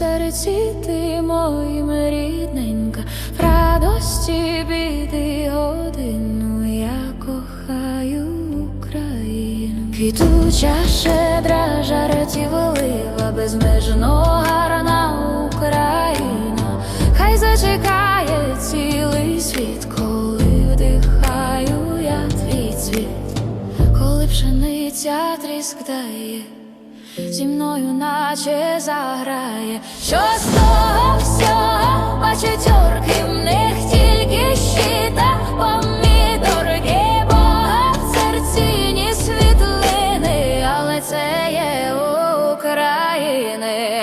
ти моїм рідненька, в радості біди годину я кохаю Україну. Квітуча щедра жартівлива, безмежно гарна Україна, хай зачекає цілий світ, коли вдихаю я твій цвіт, коли пшениця тріск дає зі мною наче заграє, що з того всього бачить орки в них тільки щита помідорки, бо в серці ні світлини, але це є України.